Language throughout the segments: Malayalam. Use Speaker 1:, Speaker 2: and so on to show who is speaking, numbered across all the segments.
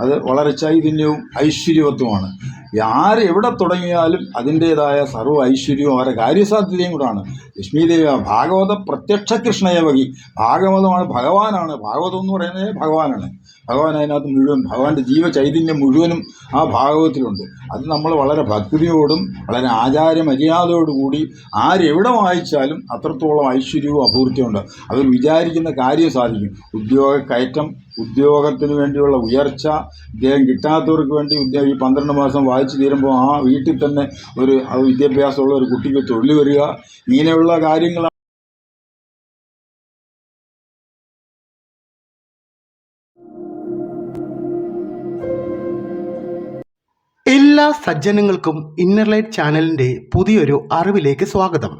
Speaker 1: അത് വളരെ ചൈതന്യവും ഐശ്വര്യവത്വമാണ് ആര് എവിടെ തുടങ്ങിയാലും അതിന്റേതായ സർവ ഐശ്വര്യവും അവരുടെ കാര്യസാധ്യതയും കൂടാണ്. ലക്ഷ്മീദേവി ഭാഗവത പ്രത്യക്ഷ കൃഷ്ണയവകി ഭാഗവതമാണ് ഭഗവാനാണ്. ഭാഗവതം എന്ന് പറയുന്നത് ഭഗവാനാണ്. ഭഗവാൻ അതിനകത്ത് മുഴുവൻ ഭഗവാന്റെ ജീവചൈതന്യം മുഴുവനും ആ ഭാഗവത്തിലുണ്ട് അത് നമ്മൾ വളരെ ഭക്തിയോടും വളരെ ആചാര മര്യാദയോടുകൂടി ആരെവിടെ വായിച്ചാലും അത്രത്തോളം ഐശ്വര്യവും അപൂർത്തിയുണ്ട്. അവർ വിചാരിക്കുന്ന കാര്യം സാധിക്കും. ഉദ്യോഗ കയറ്റം ഉദ്യോഗത്തിന് വേണ്ടിയുള്ള ഉയർച്ച ഇദ്ദേഹം കിട്ടാത്തവർക്ക് വേണ്ടി ഈ പന്ത്രണ്ട് മാസം വായിച്ചു തീരുമ്പോൾ ആ വീട്ടിൽ തന്നെ ഒരു വിദ്യാഭ്യാസമുള്ള ഒരു കുട്ടിക്ക് തൊഴിൽ വരിക ഇങ്ങനെയുള്ള കാര്യങ്ങൾ
Speaker 2: എല്ലാ സജ്ജനങ്ങൾക്കും ഇന്നർലൈറ്റ് ചാനലിന്റെ പുതിയൊരു അറിവിലേക്ക് സ്വാഗതം.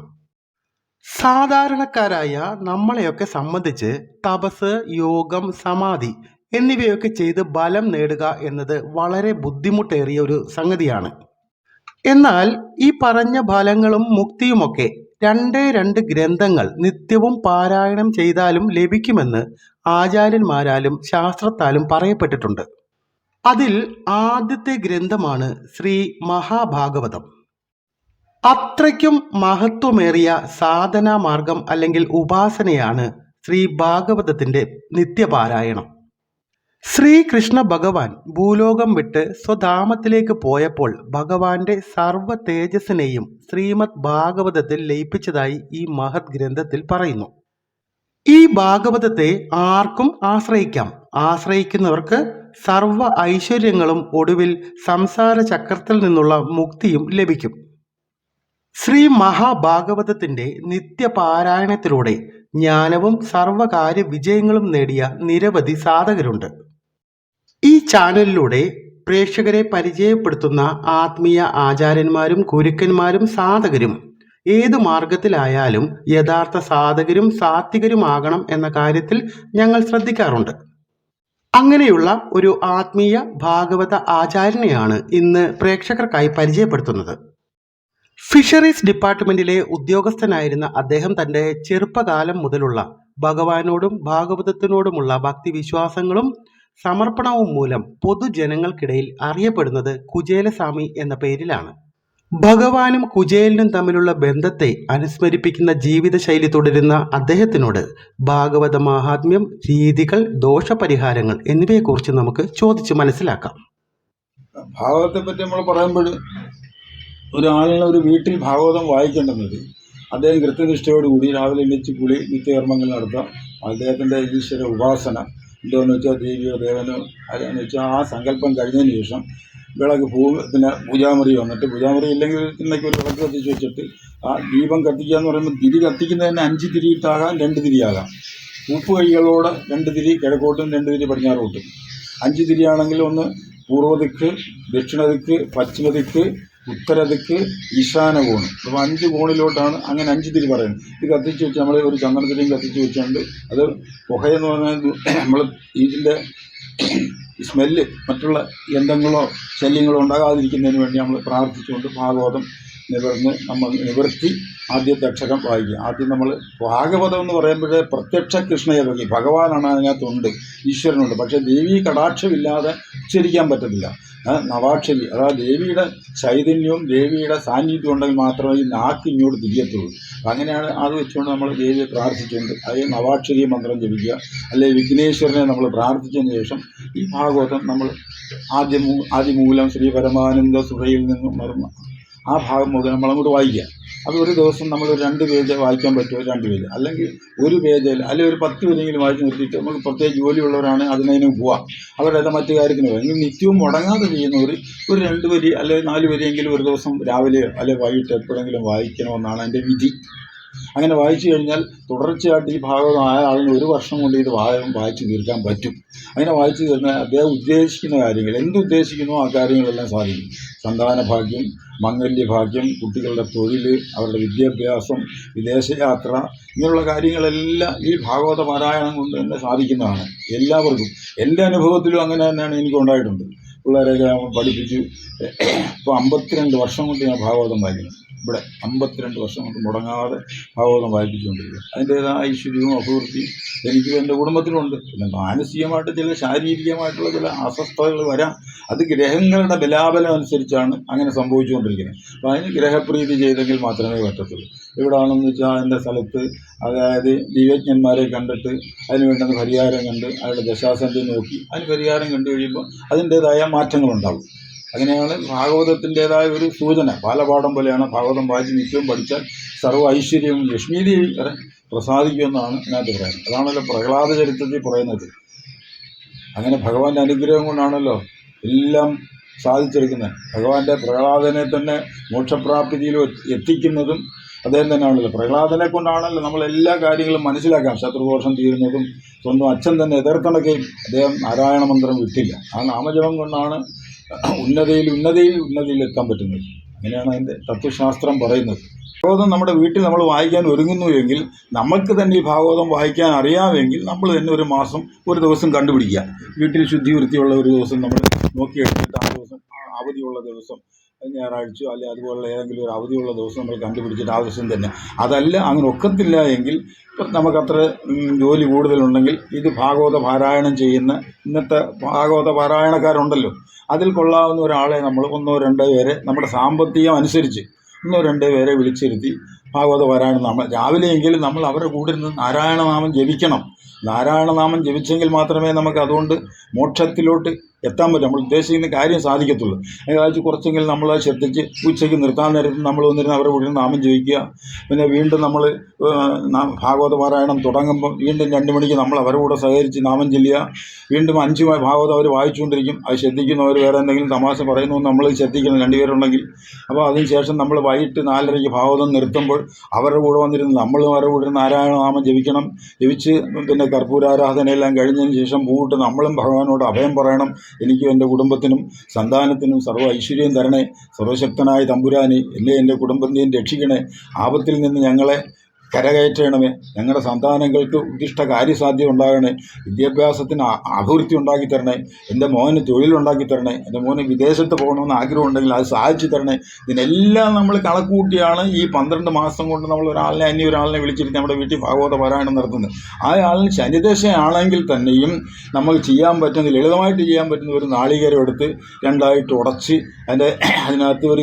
Speaker 2: സാധാരണക്കാരായ നമ്മളെയൊക്കെ സംബന്ധിച്ച് തപസ് യോഗം സമാധി എന്നിവയൊക്കെ ചെയ്ത് ബലം നേടുക എന്നത് വളരെ ബുദ്ധിമുട്ടേറിയ ഒരു സംഗതിയാണ്. എന്നാൽ ഈ പറഞ്ഞ ഫലങ്ങളും മുക്തിയുമൊക്കെ രണ്ടേ രണ്ട് ഗ്രന്ഥങ്ങൾ നിത്യവും പാരായണം ചെയ്താലും ലഭിക്കുമെന്ന് ആചാര്യന്മാരാലും ശാസ്ത്രത്താലും പറയപ്പെട്ടിട്ടുണ്ട്. അതിൽ ആദ്യത്തെ ഗ്രന്ഥമാണ് ശ്രീ മഹാഭാഗവതം. അത്രയ്ക്കും മഹത്വമേറിയ സാധനാ മാർഗം അല്ലെങ്കിൽ ഉപാസനയാണ് ശ്രീ ഭാഗവതത്തിന്റെ നിത്യപാരായണം. ശ്രീകൃഷ്ണ ഭഗവാൻ ഭൂലോകം വിട്ട് സ്വധാമത്തിലേക്ക് പോയപ്പോൾ ഭഗവാന്റെ സർവ തേജസ്സിനെയും ശ്രീമദ് ഭാഗവതത്തിൽ ലയിപ്പിച്ചതായി ഈ മഹത് ഗ്രന്ഥത്തിൽ പറയുന്നു. ഈ ഭാഗവതത്തെ ആർക്കും ആശ്രയിക്കാം. ആശ്രയിക്കുന്നവർക്ക് സർവ ഐശ്വര്യങ്ങളും ഒടുവിൽ സംസാര ചക്രത്തിൽ നിന്നുള്ള മുക്തിയും ലഭിക്കും. ശ്രീ മഹാഭാഗവതത്തിന്റെ നിത്യപാരായണത്തിലൂടെ ജ്ഞാനവും സർവകാര്യ വിജയങ്ങളും നേടിയ നിരവധി സാധകരുണ്ട്. ഈ ചാനലിലൂടെ പ്രേക്ഷകരെ പരിചയപ്പെടുത്തുന്ന ആത്മീയ ആചാര്യന്മാരും ഗുരുക്കന്മാരും സാധകരും ഏതു മാർഗത്തിലായാലും യഥാർത്ഥ സാധകരും സാത്വികരുമാകണം എന്ന കാര്യത്തിൽ ഞങ്ങൾ ശ്രദ്ധിക്കാറുണ്ട്. അങ്ങനെയുള്ള ഒരു ആത്മീയ ഭാഗവത ആചാര്യനെയാണ് ഇന്ന് പ്രേക്ഷകർക്കായി പരിചയപ്പെടുത്തുന്നത്. ഫിഷറീസ് ഡിപ്പാർട്ട്മെന്റിലെ ഉദ്യോഗസ്ഥനായിരുന്ന അദ്ദേഹം തന്റെ ചെറുപ്പകാലം മുതലുള്ള ഭഗവാനോടും ഭാഗവതത്തിനോടുമുള്ള ഭക്തിവിശ്വാസങ്ങളും സമർപ്പണവും മൂലം പൊതുജനങ്ങൾക്കിടയിൽ അറിയപ്പെടുന്നത് കുചേലസ്വാമി എന്ന പേരിലാണ്. ഭഗവാനും കുചേലനും തമ്മിലുള്ള ബന്ധത്തെ അനുസ്മരിപ്പിക്കുന്ന ജീവിതശൈലി തുടരുന്ന അദ്ദേഹത്തിനോട് ഭാഗവത മാഹാത്മ്യം രീതികൾ ദോഷപരിഹാരങ്ങൾ എന്നിവയെക്കുറിച്ച് നമുക്ക് ചോദിച്ച് മനസ്സിലാക്കാം.
Speaker 1: ഭാഗവതത്തെ പറ്റി നമ്മൾ പറയുമ്പോൾ ഒരാളിനെ ഒരു വീട്ടിൽ ഭാഗവതം വായിക്കേണ്ടത് അദ്ദേഹം കൃത്യനിഷ്ഠയോടുകൂടി രാവിലെ എണീച്ച് കുളി നിത്യകർമ്മങ്ങൾ നടത്താം അദ്ദേഹത്തിന്റെ ഈശ്വര ഉപാസന എന്തോന്ന് വെച്ചാൽ ദേവിയോ ദേവനോ അതെന്ന് വെച്ചാൽ ആ സങ്കല്പം കഴിഞ്ഞതിന് ശേഷം വിളക്ക് പൂ പിന്നെ പൂജാമുറി വന്നിട്ട് പൂജാമുറി ഇല്ലെങ്കിൽ ഇന്നൊക്കെ ഒരു വിളക്ക് കത്തിച്ച് വെച്ചിട്ട് ആ ദീപം കത്തിക്കുക എന്ന് പറയുമ്പോൾ തിരി കത്തിക്കുന്നതിന് അഞ്ച് തിരിയിട്ടാകാം രണ്ട് തിരിയാകാം ഉപ്പ് കൈകളോട് രണ്ട് തിരി കിഴക്കോട്ടും രണ്ട് തിരി പടിഞ്ഞാറോട്ടും. അഞ്ച് തിരിയാണെങ്കിൽ ഒന്ന് പൂർവദിക്ക് ദക്ഷിണദിക്ക് പശ്ചിമദിക്ക് ഉത്തരദിക്ക് ഈശാന കോണ്. അപ്പോൾ അഞ്ച് കോണിലോട്ടാണ് അങ്ങനെ അഞ്ച് തിരി പറയുന്നത്. ഇത് കത്തിച്ച് വെച്ച് നമ്മൾ ഒരു ചന്ദനത്തിരിയും കത്തിച്ച് വെച്ചുകൊണ്ട് അത് പുകയെന്ന് പറഞ്ഞാൽ നമ്മൾ ഇതിന്റെ സ്മെല്ല് മറ്റുള്ള ഗന്ധങ്ങളോ ശല്യങ്ങളോ ഉണ്ടാകാതിരിക്കുന്നതിന് വേണ്ടി നമ്മൾ പ്രാർത്ഥിച്ചുകൊണ്ട് ഭാഗവതം നിവർന്ന് നമ്മൾ നിവർത്തി ആദ്യത്തെ അക്ഷരം വായിക്കുക. ആദ്യം നമ്മൾ ഭാഗവതം എന്ന് പറയുമ്പോഴേ പ്രത്യക്ഷ കൃഷ്ണയവകി ഭഗവാനാണ് അതിനകത്തുണ്ട് ഈശ്വരനുണ്ട്. പക്ഷേ ദേവി കടാക്ഷമില്ലാതെ ഉച്ചരിക്കാൻ പറ്റത്തില്ല. നവാക്ഷരി അതായത് ദേവിയുടെ ചൈതന്യവും ദേവിയുടെ സാന്നിധ്യം ഉണ്ടെങ്കിൽ മാത്രമേ ഈ നാക്ക് ഇങ്ങോട്ട് തിരിയത്തുള്ളൂ. അങ്ങനെയാണ് അത് വെച്ചുകൊണ്ട് നമ്മൾ ദേവിയെ പ്രാർത്ഥിച്ചുകൊണ്ട് അതായത് നവാക്ഷരി മന്ത്രം ജപിക്കുക. അല്ലെങ്കിൽ വിഘ്നേശ്വരനെ നമ്മൾ പ്രാർത്ഥിച്ചതിന് ശേഷം ഈ ഭാഗവതം നമ്മൾ ആദ്യമൂ ആദ്യമൂലം ശ്രീ പരമാനന്ദ സുറയിൽ നിന്നും മറന്ന ആ ഭാഗം മുതൽ നമ്മൾ അങ്ങോട്ട് വായിക്കുക. അത് ഒരു ദിവസം നമ്മൾ രണ്ട് പേജ് വായിക്കാൻ പറ്റുമോ? രണ്ട് പേജ്. അല്ലെങ്കിൽ ഒരു പേജിൽ അല്ലെങ്കിൽ ഒരു പത്ത് പേരെങ്കിലും വായിച്ച് നിർത്തിയിട്ട് നമുക്ക് പ്രത്യേക ജോലിയുള്ളവരാണ് അതിനും പോവാം അവരുടെ മറ്റു കാര്യത്തിന് പോകാം എങ്കിൽ നിത്യവും മുടങ്ങാതെ ചെയ്യുന്നവർ ഒരു രണ്ട് വരി അല്ലെങ്കിൽ നാല് വരിയെങ്കിലും ഒരു ദിവസം രാവിലെ അല്ലെങ്കിൽ വൈകിട്ട് എപ്പോഴെങ്കിലും വായിക്കണമെന്നാണ് എന്റെ വിധി. അങ്ങനെ വായിച്ചു കഴിഞ്ഞാൽ തുടർച്ചയായിട്ട് ഈ ഭാഗമായ ആളിന് ഒരു വർഷം കൊണ്ട് ഇത് ഭാഗം വായിച്ചു തീർക്കാൻ പറ്റും. അങ്ങനെ വായിച്ചു തീർന്നാൽ അദ്ദേഹം ഉദ്ദേശിക്കുന്ന കാര്യങ്ങൾ എന്തുദ്ദേശിക്കുന്നോ ആ കാര്യങ്ങളെല്ലാം സാധിക്കും. സന്താന ഭാഗ്യം മംഗല്യഭാഗ്യം കുട്ടികളുടെ തൊഴിൽ അവരുടെ വിദ്യാഭ്യാസം വിദേശയാത്ര ഇങ്ങനെയുള്ള കാര്യങ്ങളെല്ലാം ഈ ഭാഗവത പാരായണം കൊണ്ട് തന്നെ സാധിക്കുന്നതാണ് എല്ലാവർക്കും. എന്റെ അനുഭവത്തിലും അങ്ങനെ തന്നെയാണ് എനിക്ക് ഉണ്ടായിട്ടുണ്ട്. പിള്ളേരെയൊക്കെ പഠിപ്പിച്ചു ഇപ്പോൾ അമ്പത്തിരണ്ട് വർഷം കൊണ്ട് ഞാൻ ഭാഗവതം വായിക്കുന്നു. ഇവിടെ അമ്പത്തിരണ്ട് വർഷം കൊണ്ട് മുടങ്ങാതെ ഭാഗവതം വായിപ്പിച്ചുകൊണ്ടിരിക്കുക. അതിന്റേതായ ഐശ്വര്യവും അഭിവൃദ്ധിയും എനിക്കും എന്റെ കുടുംബത്തിലുണ്ട്. പിന്നെ മാനസികമായിട്ട് ചില ശാരീരികമായിട്ടുള്ള ചില അസ്വസ്ഥതകൾ വരാം. അത് ഗ്രഹങ്ങളുടെ ബലാബലം അനുസരിച്ചാണ് അങ്ങനെ സംഭവിച്ചുകൊണ്ടിരിക്കുന്നത്. അപ്പോൾ അതിന് ഗ്രഹപ്രീതി ചെയ്തെങ്കിൽ മാത്രമേ പറ്റത്തുള്ളൂ. എവിടാണെന്ന് വെച്ചാൽ എന്റെ സ്ഥലത്ത് അതായത് ദിവ്യജ്ഞന്മാരെ കണ്ടിട്ട് അതിന് വേണ്ടുന്ന പരിഹാരം കണ്ട് അയാളുടെ ദശാസന്ധി നോക്കി. അതിന് പരിഹാരം കണ്ടു കഴിയുമ്പോൾ അതിന്റേതായ മാറ്റങ്ങളുണ്ടാകും. അങ്ങനെയാണ് ഭാഗവതത്തിന്റെതായ ഒരു സൂചന. ബാലപാഠം പോലെയാണ് ഭാഗവതം വായിച്ച് നിത്യവും പഠിച്ചാൽ സർവ ഐശ്വര്യവും ലക്ഷ്മീദേവി വരെ പ്രസാദിക്കുമെന്നാണ് ഇതിനകത്ത് പറയുന്നത് അതാണല്ലോ പ്രഹ്ലാദ ചരിത്രത്തിൽ പറയുന്നത്. അങ്ങനെ ഭഗവാന്റെ അനുഗ്രഹം കൊണ്ടാണല്ലോ എല്ലാം സാധിച്ചെടുക്കുന്നത്. ഭഗവാന്റെ പ്രഹ്ലാദനെ തന്നെ മോക്ഷപ്രാപ്തിയിൽ എത്തിക്കുന്നതും അദ്ദേഹം തന്നെയാണല്ലോ. പ്രഹ്ലാദനെ കൊണ്ടാണല്ലോ നമ്മൾ എല്ലാ കാര്യങ്ങളും മനസ്സിലാക്കാം ശത്രുദോഷം തീരുന്നതും സ്വന്തം അച്ഛൻ തന്നെ എതിർത്തണക്കെയും അദ്ദേഹം നാരായണ മന്ത്രം വിട്ടില്ല. ആ നാമജപം കൊണ്ടാണ് ഉന്നതയിൽ ഉന്നതയിൽ ഉന്നതിയിൽ എത്താൻ പറ്റുന്നത് അങ്ങനെയാണ് അതിന്റെ തത്വശാസ്ത്രം പറയുന്നത്. ഭാഗവതം നമ്മുടെ വീട്ടിൽ നമ്മൾ വായിക്കാൻ ഒരുങ്ങുന്നു എങ്കിൽ നമുക്ക് തന്നെ ഈ ഭാഗവതം വായിക്കാൻ അറിയാമെങ്കിൽ നമ്മൾ തന്നെ ഒരു മാസം ഒരു ദിവസം കണ്ടുപിടിക്കുക. വീട്ടിൽ ശുദ്ധി വൃത്തിയുള്ള ഒരു ദിവസം നമ്മൾ നോക്കിയെടുത്തിട്ട് ആ ദിവസം അവധിയുള്ള ദിവസം ഞായറാഴ്ച അല്ലെ അതുപോലുള്ള ഏതെങ്കിലും ഒരു അവധിയുള്ള ദിവസം നമ്മൾ കണ്ടുപിടിച്ചിട്ട് ആ ദിവസം തന്നെ. അതല്ല അങ്ങനെ ഒക്കത്തില്ല എങ്കിൽ നമുക്കത്ര ജോലി കൂടുതലുണ്ടെങ്കിൽ ഇത് ഭാഗവത പാരായണം ചെയ്യുന്ന ഇന്നത്തെ ഭാഗവത പാരായണക്കാരുണ്ടല്ലോ. അതിൽ കൊള്ളാവുന്ന ഒരാളെ നമ്മൾ ഒന്നോ രണ്ടോ പേരെ നമ്മുടെ സാമ്പത്തികം അനുസരിച്ച് ഒന്നോ രണ്ടോ പേരെ വിളിച്ചിരുത്തി ഭാഗവത പാരായണം നമ്മൾ രാവിലെയെങ്കിലും നമ്മൾ അവരുടെ കൂടെ ഇരുന്ന് നാരായണനാമം ജപിക്കണം. നാരായണനാമം ജപിച്ചെങ്കിൽ മാത്രമേ നമുക്ക് അതുകൊണ്ട് മോക്ഷത്തിലോട്ട് എത്താൻ പറ്റും. നമ്മൾ ഉദ്ദേശിക്കുന്ന കാര്യം സാധിക്കത്തുള്ളൂ. ഏതാഴ്ച കുറച്ചെങ്കിലും നമ്മൾ ശ്രദ്ധിച്ച് ഉച്ചയ്ക്ക് നിർത്താൻ നേരത്ത് നമ്മൾ വന്നിരുന്ന് അവരുടെ കൂടെ നാമം ജപിക്കുക. പിന്നെ വീണ്ടും നമ്മൾ ഭാഗവത പാരായണം തുടങ്ങുമ്പോൾ വീണ്ടും രണ്ട് മണിക്ക് നമ്മൾ അവരുടെ കൂടെ സഹകരിച്ച് നാമം ചെല്ലുക. വീണ്ടും അഞ്ച് ഭാഗവതം അവർ വായിച്ചുകൊണ്ടിരിക്കും. അത് ശ്രദ്ധിക്കുന്നവർ വേറെ എന്തെങ്കിലും തമാശ പറയുന്നു നമ്മൾ ശ്രദ്ധിക്കണം രണ്ടുപേരുണ്ടെങ്കിൽ. അപ്പോൾ അതിനുശേഷം നമ്മൾ വൈകിട്ട് നാലരയ്ക്ക് ഭാഗവതം നിർത്തുമ്പോൾ അവരുടെ കൂടെ വന്നിരുന്ന് നമ്മളും അവരുടെ കൂടെ നാരായണ നാമം ജപിക്കണം. ജപിച്ച് പിന്നെ കർപ്പൂരാരാധനയെല്ലാം കഴിഞ്ഞതിന് ശേഷം പൂവിട്ട് നമ്മളും ഭഗവാനോട് അഭയം പറയണം. എനിക്കും എന്റെ കുടുംബത്തിനും സന്താനത്തിനും സർവ ഐശ്വര്യം തരണേ. സർവശക്തനായ തമ്പുരാനെ എന്നെ എന്റെ കുടുംബത്തെയും രക്ഷിക്കണേ. ആപത്തിൽ നിന്ന് ഞങ്ങളെ കരകയറ്റണമേ. ഞങ്ങളുടെ സന്താനങ്ങൾക്ക് ഉദ്ദിഷ്ട കാര്യസാധ്യം ഉണ്ടാകണേ വിദ്യാഭ്യാസത്തിന് അഭിവൃദ്ധി ഉണ്ടാക്കി തരണേ എന്റെ മോന് തൊഴിലുണ്ടാക്കി തരണേ എന്റെ മോന് വിദേശത്ത് പോകണമെന്ന് ആഗ്രഹമുണ്ടെങ്കിൽ അത് സാധിച്ചു തരണേ. ഇതിനെല്ലാം നമ്മൾ കണക്കുകൂട്ടിയാണ് ഈ പന്ത്രണ്ട് മാസം കൊണ്ട് നമ്മൾ ഒരാളിനെ അന്യ ഒരാളിനെ വിളിച്ചിരുത്തി നമ്മുടെ വീട്ടിൽ ഭാഗവത പാരായണം നടത്തുന്നത്. ആ ആളിന് ശനിദശയാണെങ്കിൽ തന്നെയും നമുക്ക് ചെയ്യാൻ പറ്റുന്ന ലളിതമായിട്ട് ചെയ്യാൻ പറ്റുന്ന ഒരു നാളികേരം എടുത്ത് രണ്ടായിട്ട് ഉടച്ച് അതിന്റെ അതിനകത്ത് ഒരു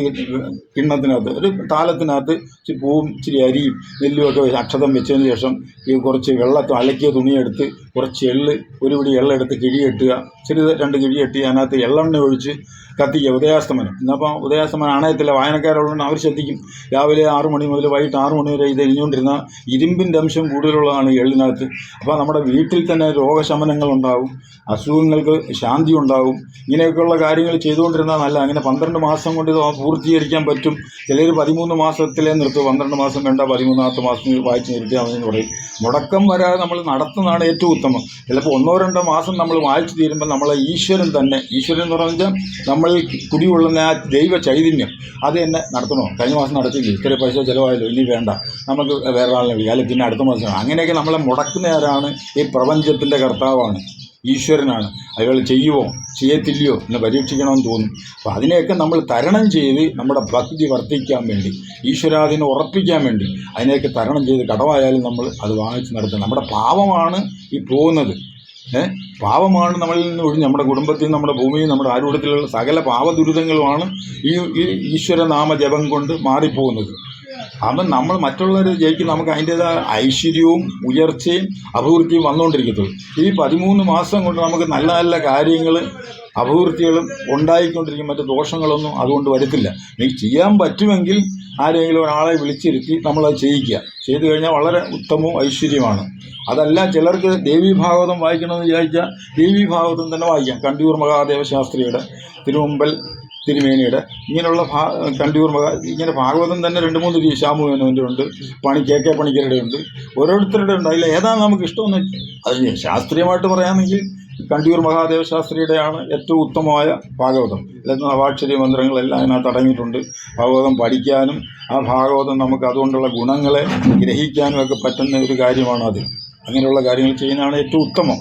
Speaker 1: കിണ്ണത്തിനകത്ത് ഒരു താലത്തിനകത്ത് പൂവും ഇച്ചിരി അരിയും നെല്ലും ഒക്കെ വെച്ച് അക്ഷതം വെച്ചതിന് ശേഷം ഈ കുറച്ച് വെള്ളത്തിൽ അലക്കിയ തുണിയെടുത്ത് കുറച്ച് എള്ള് ഒരു പിടി എള്ളെടുത്ത് കിഴിയെട്ടുക ചെറിയ രണ്ട് കിഴിയെട്ടി അതിനകത്ത് എള്ളെണ്ണ ഒഴിച്ച് കത്തിക്കുക ഉദയാസ്തമനം. ഇന്നപ്പം ഉദയാസ്തമനം അണയത്തില്ല വായനക്കാരുള്ളതുകൊണ്ട് അവർ ശ്രദ്ധിക്കും. രാവിലെ ആറു മണി മുതൽ വൈകിട്ട് ആറു മണി വരെ ഇത് എരിഞ്ഞുകൊണ്ടിരുന്ന ഇരുമ്പിന്റെ അംശം കൂടുതലുള്ളതാണ് എള്ളിനകത്ത്. അപ്പോൾ നമ്മുടെ വീട്ടിൽ തന്നെ രോഗശമനങ്ങൾ ഉണ്ടാവും അസുഖങ്ങൾക്ക് ശാന്തി ഉണ്ടാവും. ഇങ്ങനെയൊക്കെയുള്ള കാര്യങ്ങൾ ചെയ്തുകൊണ്ടിരുന്നാൽ നല്ല അങ്ങനെ പന്ത്രണ്ട് മാസം കൊണ്ട് ഇത് പൂർത്തീകരിക്കാൻ പറ്റും. ചിലർ പതിമൂന്ന് മാസത്തിലേ നിർത്തും പന്ത്രണ്ട് മാസം വേണ്ട പതിമൂന്നാമത്തെ മാസം വായിച്ച് നിർത്തിയാൽ മതി എന്ന് പറയും. മുടക്കം വരാതെ നമ്മൾ നടത്തുന്നതാണ് ഏറ്റവും ഉത്തമം. ചിലപ്പോൾ ഒന്നോ രണ്ടോ മാസം നമ്മൾ വായിച്ചു തീരുമ്പോൾ നമ്മളെ ഈശ്വരൻ തന്നെ ഈശ്വരൻ എന്ന് പറഞ്ഞാൽ നമ്മൾ കുടികൊള്ളുന്ന ആ ദൈവ ചൈതന്യം അത് തന്നെ നടത്തണോ? കഴിഞ്ഞ മാസം നടത്തില്ലേ ഇത്ര പൈസ ചിലവായല്ലോ ഇനി വേണ്ട. നമുക്ക് വേറെ ആളിനെ വിളിക്കാം. അല്ലെങ്കിൽ പിന്നെ അടുത്ത മാസം. അങ്ങനെയൊക്കെ നമ്മളെ മുടക്കുന്നവരാണ് ഈ പ്രപഞ്ചത്തിന്റെ കർത്താവാണ്. ഈശ്വരനാണ്. അയാൾ ചെയ്യുമോ ചെയ്യത്തില്ലയോ എന്ന് പരീക്ഷിക്കണമെന്ന് തോന്നും. അപ്പോൾ അതിനെയൊക്കെ നമ്മൾ തരണം ചെയ്ത് നമ്മുടെ ഭക്തി വർദ്ധിക്കാൻ വേണ്ടി ഈശ്വരാധീനം ഉറപ്പിക്കാൻ വേണ്ടി അതിനെയൊക്കെ തരണം ചെയ്ത് കടമായാലും നമ്മൾ അത് വാങ്ങിച്ച് നടത്തണം. നമ്മുടെ പാവമാണ് ഈ പോകുന്നത്. ഏ? പാവമാണ് നമ്മളിൽ നിന്ന് ഒഴിഞ്ഞ് നമ്മുടെ കുടുംബത്തിൽ നമ്മുടെ ഭൂമിയിൽ നമ്മുടെ ആരൂഢത്തിലുള്ള സകല പാവദുരിതങ്ങളുമാണ് ഈ ഈശ്വരനാമ ജപം കൊണ്ട് മാറിപ്പോകുന്നത്. അപ്പം നമ്മൾ മറ്റുള്ളവർ ജയിക്കും നമുക്ക് അതിന്റേതായ ഐശ്വര്യവും ഉയർച്ചയും അഭിവൃദ്ധിയും വന്നുകൊണ്ടിരിക്കത്തുള്ളൂ. ഈ പതിമൂന്ന് മാസം കൊണ്ട് നമുക്ക് നല്ല നല്ല കാര്യങ്ങൾ അഭിവൃദ്ധികളും ഉണ്ടായിക്കൊണ്ടിരിക്കും. മറ്റു ദോഷങ്ങളൊന്നും അതുകൊണ്ട് വരത്തില്ല. എനിക്ക് ചെയ്യാൻ പറ്റുമെങ്കിൽ ആരെങ്കിലും ഒരാളെ വിളിച്ചിരുത്തി നമ്മളത് ചെയ്യിക്കുക. ചെയ്തു കഴിഞ്ഞാൽ വളരെ ഉത്തമവും ഐശ്വര്യമാണ് അതല്ല ചിലർക്ക് ദേവി ഭാഗവതം വായിക്കണമെന്ന് വിചാരിച്ചാൽ ദേവി ഭാഗവതം തന്നെ വായിക്കാം. കണ്ടിയൂർ മഹാദേവ ശാസ്ത്രിയുടെ തിരുമുമ്പൽ തിരുമേനിയുടെ. ഇങ്ങനെയുള്ള ഭാ കണ്ടിയൂർ മഹാ ഇങ്ങനെ ഭാഗവതം തന്നെ രണ്ട് മൂന്ന് രീതി മേനോന്റെ ഉണ്ട് പണി കെ കെ പണിക്കരുടെ ഉണ്ട് ഓരോരുത്തരുടെ ഉണ്ട്. അതിൽ ഏതാണ് നമുക്ക് ഇഷ്ടമെന്ന് അത് ശാസ്ത്രീയമായിട്ട് പറയാമെങ്കിൽ കണ്ടിയൂർ മഹാദേവ ശാസ്ത്രിയുടെയാണ് ഏറ്റവും ഉത്തമമായ ഭാഗവതം. അല്ലെങ്കിൽ നവാക്ഷരി മന്ത്രങ്ങളെല്ലാം അതിനകത്ത് അടങ്ങിയിട്ടുണ്ട്. ഭാഗവതം പഠിക്കാനും ആ ഭാഗവതം നമുക്ക് അതുകൊണ്ടുള്ള ഗുണങ്ങളെ ഗ്രഹിക്കാനും ഒക്കെ പറ്റുന്ന ഒരു കാര്യമാണ് അത്. അങ്ങനെയുള്ള കാര്യങ്ങൾ ചെയ്യുന്നതാണ് ഏറ്റവും ഉത്തമം.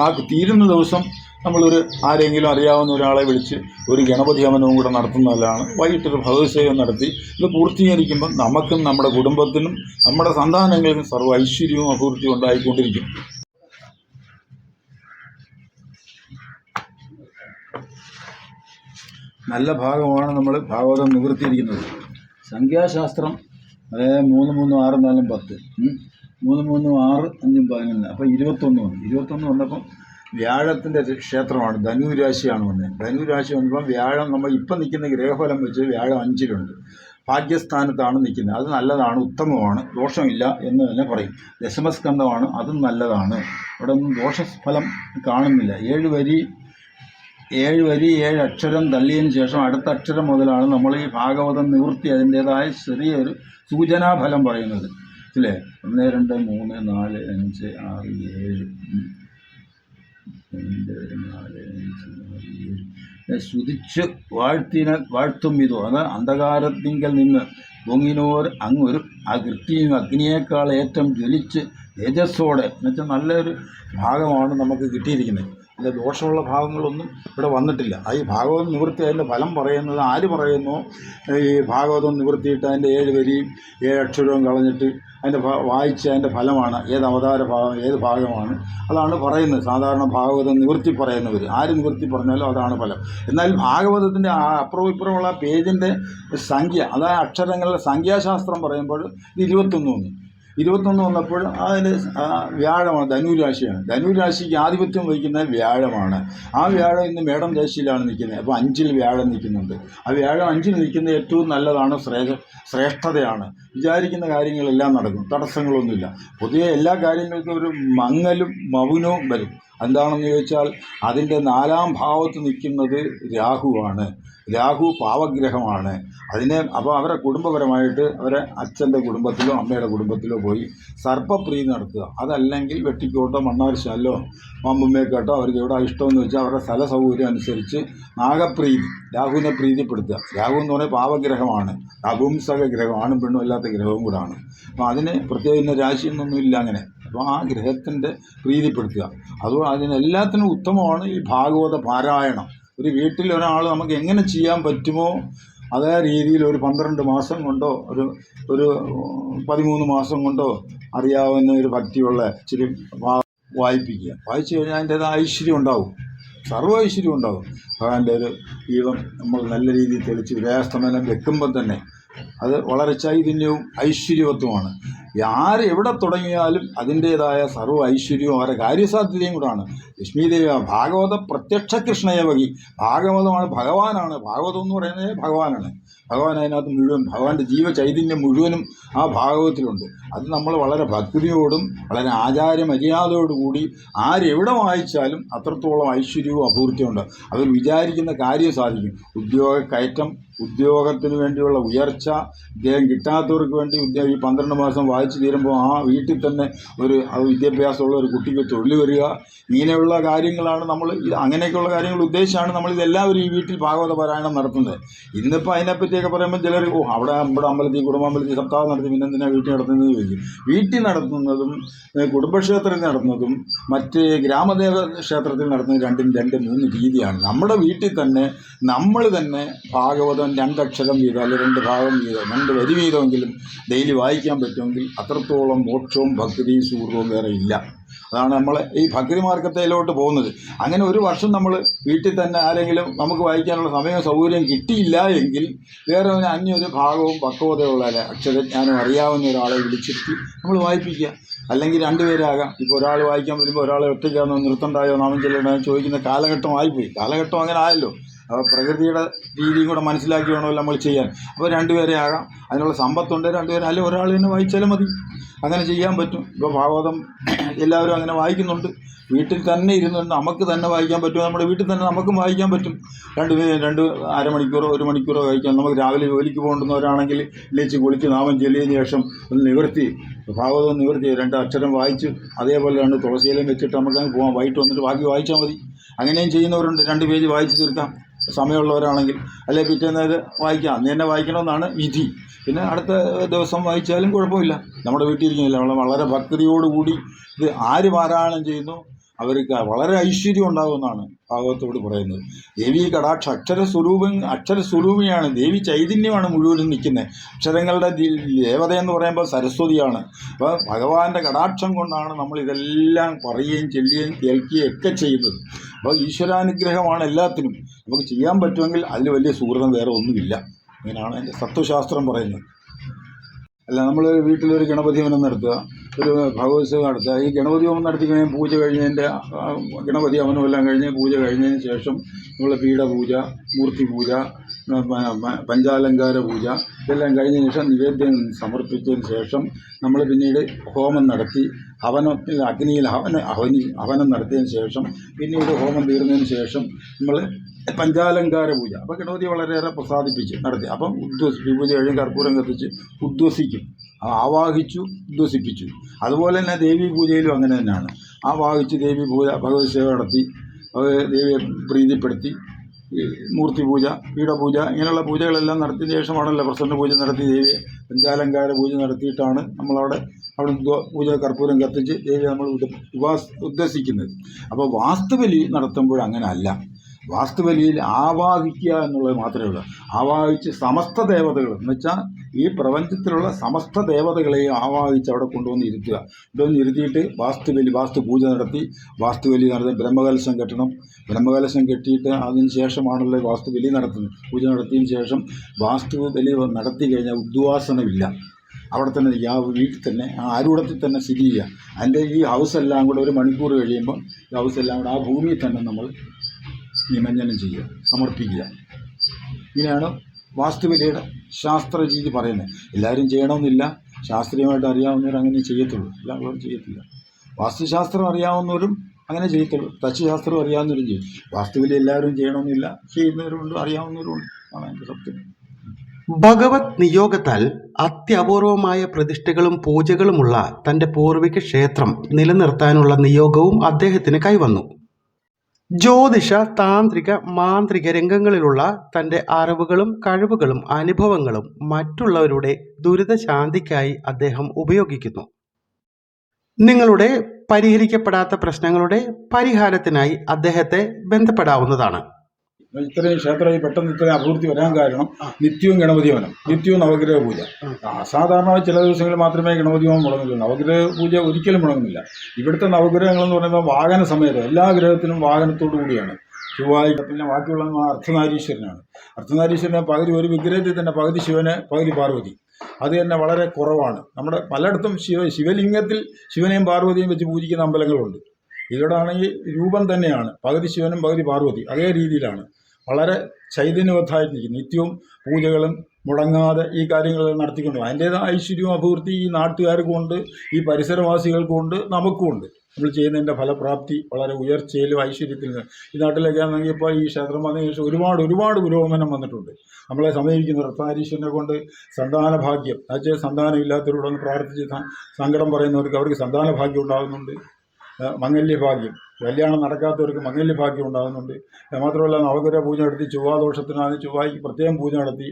Speaker 1: ആ തീരുന്ന ദിവസം നമ്മളൊരു ആരെങ്കിലും അറിയാവുന്ന ഒരാളെ വിളിച്ച് ഒരു ഗണപതി ഹവനവും കൂടെ നടത്തുന്നതല്ലാണ്. വൈകിട്ടൊരു ഭഗവത്സേവം നടത്തി. ഇത് പൂർത്തീകരിക്കുമ്പോൾ നമുക്കും നമ്മുടെ കുടുംബത്തിനും നമ്മുടെ സന്താനങ്ങൾക്കും സർവ ഐശ്വര്യവും അഭിവൃദ്ധിയും ഉണ്ടായിക്കൊണ്ടിരിക്കും. നല്ല ഭാഗമാണ് നമ്മൾ ഭാഗവതം നിവൃത്തിയിരിക്കുന്നത്. സംഖ്യാശാസ്ത്രം അതായത് മൂന്ന് മൂന്നും ആറ് നാലും പത്ത്. മൂന്ന് മൂന്നും ആറ് അഞ്ചും പതിനൊന്ന്. അപ്പോൾ ഇരുപത്തൊന്ന് വന്നു. ഇരുപത്തൊന്ന് വന്നപ്പം വ്യാഴത്തിന്റെ ക്ഷേത്രമാണ്. ധനുരാശിയാണ് വന്നത്. ധനുരാശി വന്നപ്പോൾ വ്യാഴം നമ്മൾ ഇപ്പം നിൽക്കുന്ന ഗ്രഹഫലം വെച്ച് വ്യാഴം അഞ്ചിലുണ്ട്. ഭാഗ്യസ്ഥാനത്താണ് നിൽക്കുന്നത്. അത് നല്ലതാണ് ഉത്തമമാണ് ദോഷമില്ല എന്ന് തന്നെ പറയും. ദശമസ്കന്ധമാണ് അതും നല്ലതാണ്. അവിടെ ഒന്നും ദോഷഫലം കാണുന്നില്ല. ഏഴ് വരി ഏഴ് വരി ഏഴ് അക്ഷരം തള്ളിയതിന് ശേഷം അടുത്ത അക്ഷരം മുതലാണ് നമ്മൾ ഈ ഭാഗവതം നിവൃത്തി അതിന്റേതായ ചെറിയൊരു സൂചനാഫലം പറയുന്നത്. ഇല്ലേ ഒന്ന് രണ്ട് മൂന്ന് നാല് അഞ്ച് ആറ് ഏഴ് ശ്രുതിച്ച് വാഴ്ത്തിന വാഴ്ത്തും ഇതോ. അത് അന്ധകാരത്തിങ്കൽ നിന്ന് പൊങ്ങിനോർ അങ്ങൊരു ആ കൃത്യം അഗ്നിയേക്കാൾ ഏറ്റവും ജ്വലിച്ച് തേജസ്സോടെ എന്നുവെച്ചാൽ നല്ലൊരു ഭാഗമാണ് നമുക്ക് കിട്ടിയിരിക്കുന്നത്. അല്ല ദോഷമുള്ള ഭാഗങ്ങളൊന്നും ഇവിടെ വന്നിട്ടില്ല. ആ ഈ ഭാഗവതം നിവൃത്തി അതിന്റെ ഫലം പറയുന്നത് ആര് പറയുന്നു? ഈ ഭാഗവതം നിവൃത്തിയിട്ട് അതിന്റെ ഏഴ് വരിയും ഏഴ് അക്ഷരവും കളഞ്ഞിട്ട് അതിന്റെ വായിച്ച അതിന്റെ ഫലമാണ് ഏത് അവതാര ഭാഗം ഏത് ഭാഗമാണ് അതാണ് പറയുന്നത്. സാധാരണ ഭാഗവതം നിവൃത്തി പറയുന്നവർ ആര് നിവൃത്തി പറഞ്ഞാലും അതാണ് ഫലം. എന്നാൽ ഭാഗവതത്തിന്റെ ആ അപ്പുറവും ഇപ്പുറമുള്ള പേജിന്റെ സംഖ്യ അതായത് അക്ഷരങ്ങളുടെ സംഖ്യാശാസ്ത്രം പറയുമ്പോൾ ഇത് ഇരുപത്തൊന്ന് ഇരുപത്തൊന്ന് വന്നപ്പോൾ അതിൽ വ്യാഴമാണ് ധനുരാശിയാണ്. ധനുരാശിക്ക് ആധിപത്യം വഹിക്കുന്ന വ്യാഴമാണ്. ആ വ്യാഴം ഇന്ന് മേടം രാശിയിലാണ് നിൽക്കുന്നത്. അപ്പോൾ അഞ്ചിൽ വ്യാഴം നിൽക്കുന്നുണ്ട്. ആ വ്യാഴം അഞ്ചിൽ നിൽക്കുന്നത് ഏറ്റവും നല്ലതാണ് ശ്രേ ശ്രേഷ്ഠതയാണ്. വിചാരിക്കുന്ന കാര്യങ്ങളെല്ലാം നടക്കും. തടസ്സങ്ങളൊന്നുമില്ല. പൊതുവെ എല്ലാ കാര്യങ്ങൾക്കും ഒരു മങ്ങലും മൗനവും വരും. എന്താണെന്ന് ചോദിച്ചാൽ അതിന്റെ നാലാം ഭാവത്ത് നിൽക്കുന്നത് രാഹുവാണ്. രാഹു പാവഗ്രഹമാണ്. അതിനെ അപ്പോൾ അവരെ കുടുംബപരമായിട്ട് അവരെ അച്ഛന്റെ കുടുംബത്തിലോ അമ്മയുടെ കുടുംബത്തിലോ പോയി സർപ്പപ്രീതി നടത്തുക. അതല്ലെങ്കിൽ വെട്ടിക്കോട്ടോ മണ്ണാർശാലോ മാമ്പുമ്മേക്കാട്ടോ അവർക്ക് എവിടെ ഇഷ്ടമെന്ന് വെച്ചാൽ അവരുടെ സ്ഥല സൗകര്യം അനുസരിച്ച് നാഗപ്രീതി രാഹുവിനെ പ്രീതിപ്പെടുത്തുക. രാഹു എന്ന് പറഞ്ഞാൽ പാവഗ്രഹമാണ്. നപുംസക ഗ്രഹം ആണും പെണ്ണും അല്ലാത്ത ഗ്രഹവും കൂടാണ്. അപ്പോൾ അതിന് പ്രത്യേക ഇന്ന രാശിയൊന്നും ഇല്ല അങ്ങനെ. അപ്പോൾ ആ ഗ്രഹത്തിന്റെ പ്രീതിപ്പെടുത്തുക. അതുകൊണ്ട് അതിനെല്ലാത്തിനും ഉത്തമമാണ് ഈ ഭാഗവത പാരായണം. ഒരു വീട്ടിൽ ഒരാൾ നമുക്ക് എങ്ങനെ ചെയ്യാൻ പറ്റുമോ അതേ രീതിയിൽ ഒരു പന്ത്രണ്ട് മാസം കൊണ്ടോ ഒരു ഒരു പതിമൂന്ന് മാസം കൊണ്ടോ അറിയാവുന്ന ഒരു ഭക്തിയുള്ള ഇച്ചിരി വായിപ്പിക്കുക. വായിച്ചു കഴിഞ്ഞാൽ അതിന്റേതായ ഐശ്വര്യം ഉണ്ടാവും. സർവ ഐശ്വര്യം ഉണ്ടാവും. ഭഗവാന്റെ ഒരു ദീപം നമ്മൾ നല്ല രീതിയിൽ തെളിച്ച് വിജയാസ്തമനം വെക്കുമ്പോൾ തന്നെ അത് വളരെ ചൈതന്യവും ഐശ്വര്യവത്വമാണ് ആര് എവിടെ തുടങ്ങിയാലും അതിന്റേതായ സർവ ഐശ്വര്യവും അവരുടെ കാര്യസാധ്യതയും കൂടാണ്. ലക്ഷ്മീദേവി ഭാഗവത പ്രത്യക്ഷ കൃഷ്ണയവകി ഭാഗവതമാണ് ഭഗവാനാണ്. ഭാഗവതം എന്ന് പറയുന്നത് ഭഗവാനാണ്. ഭഗവാൻ അതിനകത്ത് മുഴുവൻ ഭഗവാന്റെ ജീവചൈതന്യം മുഴുവനും ആ ഭാഗവതത്തിലുണ്ട്. അത് നമ്മൾ വളരെ ഭക്തിയോടും വളരെ ആചാരമര്യാദയോടുകൂടി ആരെവിടെ വായിച്ചാലും അത്രത്തോളം ഐശ്വര്യവും അപൂർത്തിയുണ്ട്. അവർ വിചാരിക്കുന്ന കാര്യം സാധിക്കും. ഉദ്യോഗ കയറ്റം ഉദ്യോഗത്തിന് വേണ്ടിയുള്ള ഉയർച്ച ഇദ്ദേഹം കിട്ടാത്തവർക്ക് വേണ്ടി ഈ പന്ത്രണ്ട് മാസം വായിച്ചു തീരുമ്പോൾ ആ വീട്ടിൽ തന്നെ ഒരു വിദ്യാഭ്യാസമുള്ള ഒരു കുട്ടിക്ക് തൊഴിൽ വരിക ഇങ്ങനെയുള്ള കാര്യങ്ങളാണ് നമ്മൾ അങ്ങനെയൊക്കെയുള്ള കാര്യങ്ങൾ ഉദ്ദേശിച്ചാണ് നമ്മൾ ഇതെല്ലാവരും ഈ വീട്ടിൽ ഭാഗവത പാരായണം നടത്തുന്നത്. ഇന്നിപ്പോൾ അതിനെപ്പറ്റിയൊക്കെ പറയുമ്പോൾ ചിലർ ഓ അവിടെ നമ്മുടെ അമ്പലത്തിൽ കുടുംബാമ്പലത്തിൽ സപ്താഹം നടത്തി പിന്നെ എന്തിനാ വീട്ടിൽ നടത്തുന്നത് ചോദിക്കും. വീട്ടിൽ നടത്തുന്നതും കുടുംബക്ഷേത്രത്തിൽ നടത്തുന്നതും മറ്റ് ഗ്രാമദേവ ക്ഷേത്രത്തിൽ നടത്തുന്നത് രണ്ടും രണ്ട് മൂന്ന് രീതിയാണ്. നമ്മുടെ വീട്ടിൽ തന്നെ നമ്മൾ തന്നെ ഭാഗവതം രണ്ടക്ഷരം വീതം അല്ലെങ്കിൽ രണ്ട് ഭാഗം വീതം രണ്ട് വരി വീതമെങ്കിലും ഡെയിലി വായിക്കാൻ പറ്റുമെങ്കിൽ അത്രത്തോളം മോക്ഷവും ഭക്തിയും സുഹൃത്തവും വേറെ ഇല്ല. അതാണ് നമ്മൾ ഈ ഭക്തി മാർഗത്തിലോട്ട് പോകുന്നത്. അങ്ങനെ ഒരു വർഷം നമ്മൾ വീട്ടിൽ തന്നെ ആരെങ്കിലും നമുക്ക് വായിക്കാനുള്ള സമയവും സൗകര്യം കിട്ടിയില്ല എങ്കിൽ വേറെ അന്യൊരു ഭാഗവും പക്വതയുള്ള അക്ഷരജ്ഞാനം അറിയാവുന്ന ഒരാളെ വിളിച്ചിട്ട് നമ്മൾ വായിപ്പിക്കുക. അല്ലെങ്കിൽ രണ്ടുപേരാകാം ഇപ്പോൾ ഒരാൾ വായിക്കാൻ വരുമ്പോൾ ഒരാളെ ഒറ്റയ്ക്കാണോ നിർത്തണ്ടായോ നാമം ചെല്ലണോ ചോദിക്കുന്ന കാലഘട്ടം ആയിപ്പോയി. കാലഘട്ടം അങ്ങനെ ആയല്ലോ. അപ്പോൾ പ്രകൃതിയുടെ രീതിയും കൂടെ മനസ്സിലാക്കി വേണമല്ലോ നമ്മൾ ചെയ്യാൻ. അപ്പോൾ രണ്ടുപേരെ ആകാം. അതിനുള്ള സമ്പത്തുണ്ട് രണ്ടുപേരും. അല്ലെങ്കിൽ ഒരാൾ തന്നെ വായിച്ചാലും മതി. അങ്ങനെ ചെയ്യാൻ പറ്റും. ഇപ്പോൾ ഭാഗവതം എല്ലാവരും അങ്ങനെ വായിക്കുന്നുണ്ട്. വീട്ടിൽ തന്നെ ഇരുന്നുകൊണ്ട് നമുക്ക് തന്നെ വായിക്കാൻ പറ്റും. നമ്മുടെ വീട്ടിൽ തന്നെ നമുക്കും വായിക്കാൻ പറ്റും. രണ്ട് രണ്ട് അരമണിക്കൂറോ ഒരു മണിക്കൂറോ വായിക്കാം. നമുക്ക് രാവിലെ ജോലിക്ക് പോകേണ്ടുന്നവരാണെങ്കിൽ ലേച്ച് കുളിച്ച് നാമം ചൊല്ലിയതിന് ശേഷം ഒന്ന് നിവർത്തി. ഭാഗവതം നിവർത്തി. രണ്ട് അക്ഷരം വായിച്ച് അതേപോലെ രണ്ട് തുളസിയിലും വെച്ചിട്ട് നമുക്ക് അങ്ങ് പോകാം വൈകിട്ട് വന്നിട്ട് ബാക്കി വായിച്ചാൽ മതി. അങ്ങനെയും ചെയ്യുന്നവരുണ്ട്. രണ്ട് പേജ് വായിച്ച് തീർക്കാം. സമയമുള്ളവരാണെങ്കിൽ അല്ലെ പിറ്റേന്ന് ഇത് വായിക്കാം. അന്ന് തന്നെ വായിക്കണമെന്നാണ് വിധി. പിന്നെ അടുത്ത ദിവസം വായിച്ചാലും കുഴപ്പമില്ല. നമ്മുടെ വീട്ടിൽ ഇരിക്കുന്നില്ല. നമ്മൾ വളരെ ഭക്തിയോടുകൂടി ഇത് ആര് പാരായണം ചെയ്യുന്നു? അവർക്ക് വളരെ ഐശ്വര്യം ഉണ്ടാകുമെന്നാണ് ഭാഗവത്തോട് പറയുന്നത്. ദേവി കടാക്ഷ അക്ഷര സ്വരൂപം അക്ഷര സ്വരൂപിയാണ് ദേവി ചൈതന്യമാണ് മുഴുവനും നിൽക്കുന്നത്. അക്ഷരങ്ങളുടെ ദേവത എന്ന് പറയുമ്പോൾ സരസ്വതിയാണ്. അപ്പോൾ ഭഗവാന്റെ കടാക്ഷം കൊണ്ടാണ് നമ്മൾ ഇതെല്ലാം പറയുകയും ചെല്ലുകയും കേൾക്കുകയും ഒക്കെ ചെയ്യുന്നത്. അപ്പോൾ ഈശ്വരാനുഗ്രഹമാണ് എല്ലാത്തിനും. നമുക്ക് ചെയ്യാൻ പറ്റുമെങ്കിൽ അതിൽ വലിയ സുഹൃതം വേറെ ഒന്നുമില്ല. ഇങ്ങനെയാണ് എന്റെ തത്വശാസ്ത്രം പറയുന്നത്. അല്ല നമ്മൾ വീട്ടിലൊരു ഗണപതി ഹോമം നടത്തുക. ഒരു ഭഗവത്സവം നടത്തുക. ഈ ഗണപതി ഹോമം നടത്തി കഴിഞ്ഞാൽ പൂജ കഴിഞ്ഞതിന്റെ ഗണപതി ഹോമനം എല്ലാം കഴിഞ്ഞ് പൂജ കഴിഞ്ഞതിന് ശേഷം നമ്മൾ പീഠപൂജ മൂർത്തി പൂജ പഞ്ചാലങ്കാര പൂജ ഇതെല്ലാം കഴിഞ്ഞതിന് ശേഷം നിവേദ്യം സമർപ്പിച്ചതിന് ശേഷം നമ്മൾ പിന്നീട് ഹോമം നടത്തി ഹവനത്തിൽ അഗ്നിയിൽ ഹവന ഹവനി ഹവനം നടത്തിയതിന് ശേഷം പിന്നീട് ഹോമം തീർന്നതിന് ശേഷം നമ്മൾ പഞ്ചാലങ്കാര പൂജ. അപ്പോൾ ഗണപതി വളരെയേറെ പ്രസാദിപ്പിച്ച് നടത്തി. അപ്പം ഉദ്വസി പൂജ കഴിഞ്ഞ് കർപ്പൂരം കത്തിച്ച് ഉദ്വസിക്കും. ആവാഹിച്ചു ഉദ്വസിപ്പിച്ചു. അതുപോലെ തന്നെ ദേവി പൂജയിലും അങ്ങനെ തന്നെയാണ്. ആവാഹിച്ച് ദേവി പൂജ ഭഗവത് സേവ നടത്തി ദേവിയെ പ്രീതിപ്പെടുത്തി മൂർത്തി പൂജ പീഠപൂജ ഇങ്ങനെയുള്ള പൂജകളെല്ലാം നടത്തിയ ശേഷമാണല്ലോ പ്രസന്ന പൂജ നടത്തി ദേവി പഞ്ചാലങ്കാര പൂജ നടത്തിയിട്ടാണ് നമ്മളവിടെ അവിടെ പൂജ കർപ്പൂരം കത്തിച്ച് ദേവി നമ്മൾ ഉപാസ് ഉദ്ദേശിക്കുന്നത്. അപ്പോൾ വാസ്തുബലി നടത്തുമ്പോൾ അങ്ങനെ അല്ല വാസ്തുബലിയിൽ ആവാഹിക്കുക എന്നുള്ളത് മാത്രമേ ഉള്ളൂ. ആവാഹിച്ച് സമസ്ത ദേവതകൾ എന്ന് വെച്ചാൽ ഈ പ്രപഞ്ചത്തിലുള്ള സമസ്ത ദേവതകളെയും ആവാഹിച്ച് അവിടെ കൊണ്ടുവന്ന് ഇരുത്തുക. കൊണ്ടുവന്ന് ഇരുത്തിയിട്ട് വാസ്തുവലി വാസ്തു പൂജ നടത്തി. വാസ്തുവലി നടത്തി ബ്രഹ്മകലശം കെട്ടണം. ബ്രഹ്മകലശം കെട്ടിയിട്ട് അതിന് ശേഷമാണല്ലോ ഈ വാസ്തുബലി നടത്തുന്നത്. പൂജ നടത്തിയതിന് ശേഷം വാസ്തുവലി നടത്തി കഴിഞ്ഞാൽ ഉദ്വാസനമില്ല. അവിടെ തന്നെ ആ വീട്ടിൽ തന്നെ ആ ആരൂഢത്തിൽ തന്നെ സ്ഥിതി ചെയ്യുക. അതിന്റെ ഈ ഹൗസ് എല്ലാം കൂടെ ഒരു മണിക്കൂർ കഴിയുമ്പോൾ ഈ ഹൗസ് എല്ലാം കൂടെ ആ ഭൂമിയിൽ തന്നെ നമ്മൾ നിമഞ്ജനം ചെയ്യുക സമർപ്പിക്കുക. ഇങ്ങനെയാണ് വാസ്തുവിദ്യയുടെ ശാസ്ത്ര രീതി പറയുന്നത്. എല്ലാവരും ചെയ്യണമെന്നില്ല. ശാസ്ത്രീയമായിട്ട് അറിയാവുന്നവർ അങ്ങനെ ചെയ്യത്തുള്ളൂ. എല്ലാവരും ചെയ്യത്തില്ല. വാസ്തുശാസ്ത്രം അറിയാവുന്നവരും അങ്ങനെ ചെയ്യത്തുള്ളൂ. തച്ചുശാസ്ത്രം അറിയാവുന്നവരും ചെയ്യും. വാസ്തുവിദ്യ എല്ലാവരും ചെയ്യണമെന്നില്ല. ചെയ്യുന്നവരുണ്ട് അറിയാവുന്നവരുണ്ട്. ആണ് എന്റെ സത്യം.
Speaker 2: ഭഗവത് നിയോഗത്താൽ അത്യപൂർവമായ പ്രതിഷ്ഠകളും പൂജകളുമുള്ള തന്റെ പൂർവിക ക്ഷേത്രം നിലനിർത്താനുള്ള നിയോഗവും അദ്ദേഹത്തിന് കൈവന്നു. ജ്യോതിഷ താന്ത്രിക മാന്ത്രിക രംഗങ്ങളിലുള്ള തന്റെ അറിവുകളും കഴിവുകളും അനുഭവങ്ങളും മറ്റുള്ളവരുടെ ദുരിതശാന്തിക്കായി അദ്ദേഹം ഉപയോഗിക്കുന്നു. നിങ്ങളുടെ പരിഹരിക്കപ്പെടാത്ത പ്രശ്നങ്ങളുടെ പരിഹാരത്തിനായി അദ്ദേഹത്തെ ബന്ധപ്പെടാവുന്നതാണ്.
Speaker 1: ഇത്രയും ക്ഷേത്രത്തിൽ പെട്ടെന്ന് ഇത്രയും അഭിവൃദ്ധി വരാൻ കാരണം നിത്യവും ഗണപതി വനം നിത്യവും നവഗ്രഹ പൂജ. അസാധാരണമായി ചില ദിവസങ്ങളിൽ മാത്രമേ ഗണപതി ഹോമം മുടങ്ങുള്ളൂ നവഗ്രഹ പൂജ ഒരിക്കലും മുടങ്ങുന്നില്ല. ഇവിടുത്തെ നവഗ്രഹങ്ങൾ എന്ന് പറയുമ്പോൾ വാഹന സമയത്ത് എല്ലാ ഗ്രഹത്തിനും വാഹനത്തോടു കൂടിയാണ്. ചൊവ്വായി പിന്നെ ബാക്കിയുള്ള അർദ്ധനാരീശ്വരനാണ്. അർദ്ധനാരീശ്വരനെ പകുതി ഒരു വിഗ്രഹത്തിൽ തന്നെ പകുതി ശിവന് പകുതി പാർവതി അത് തന്നെ വളരെ കുറവാണ്. നമ്മുടെ പലയിടത്തും ശിവ ശിവലിംഗത്തിൽ ശിവനെയും പാർവതിയും വെച്ച് പൂജിക്കുന്ന അമ്പലങ്ങളുണ്ട്. ഇവിടാണെങ്കിൽ രൂപം തന്നെയാണ്. പകുതി ശിവനും പകുതി പാർവതി അതേ രീതിയിലാണ്. വളരെ ചൈതന്യവത്തായിരിക്കും നിത്യവും പൂജകളും മുടങ്ങാതെ ഈ കാര്യങ്ങൾ നടത്തിക്കൊണ്ട് അതിന്റേതായ ഐശ്വര്യവും അഭിവൃദ്ധി ഈ നാട്ടുകാർക്കും ഉണ്ട് ഈ പരിസരവാസികൾക്കും ഉണ്ട് നമുക്കും ഉണ്ട് നമ്മൾ ചെയ്യുന്നതിന്റെ ഫലപ്രാപ്തി വളരെ ഉയർച്ചയിലും ഐശ്വര്യത്തിലും. ഈ നാട്ടിലൊക്കെ ആണെങ്കിൽ ഇപ്പോൾ ഈ ക്ഷേത്രം വന്നതിന് ശേഷം ഒരുപാട് ഒരുപാട് പുരോഗമനം വന്നിട്ടുണ്ട്. നമ്മളെ സമീപിക്കുന്ന റത്നാരീശ്വരനെ കൊണ്ട് സന്താന ഭാഗ്യം. അത് സന്താനം ഇല്ലാത്തവരോടൊന്ന് പ്രാർത്ഥിച്ച് സങ്കടം പറയുന്നവർക്ക് അവർക്ക് സന്താന ഭാഗ്യം ഉണ്ടാകുന്നുണ്ട്. മംഗല്യഭാഗ്യം. കല്യാണം നടക്കാത്തവർക്ക് മംഗല്യഭാഗ്യം ഉണ്ടാകുന്നുണ്ട്. മാത്രമല്ല നവഗ്രഹ പൂജ നടത്തി ചൊവ്വാദോഷത്തിനാണ് ചൊവ്വായ്ക്ക് പ്രത്യേകം പൂജ നടത്തി.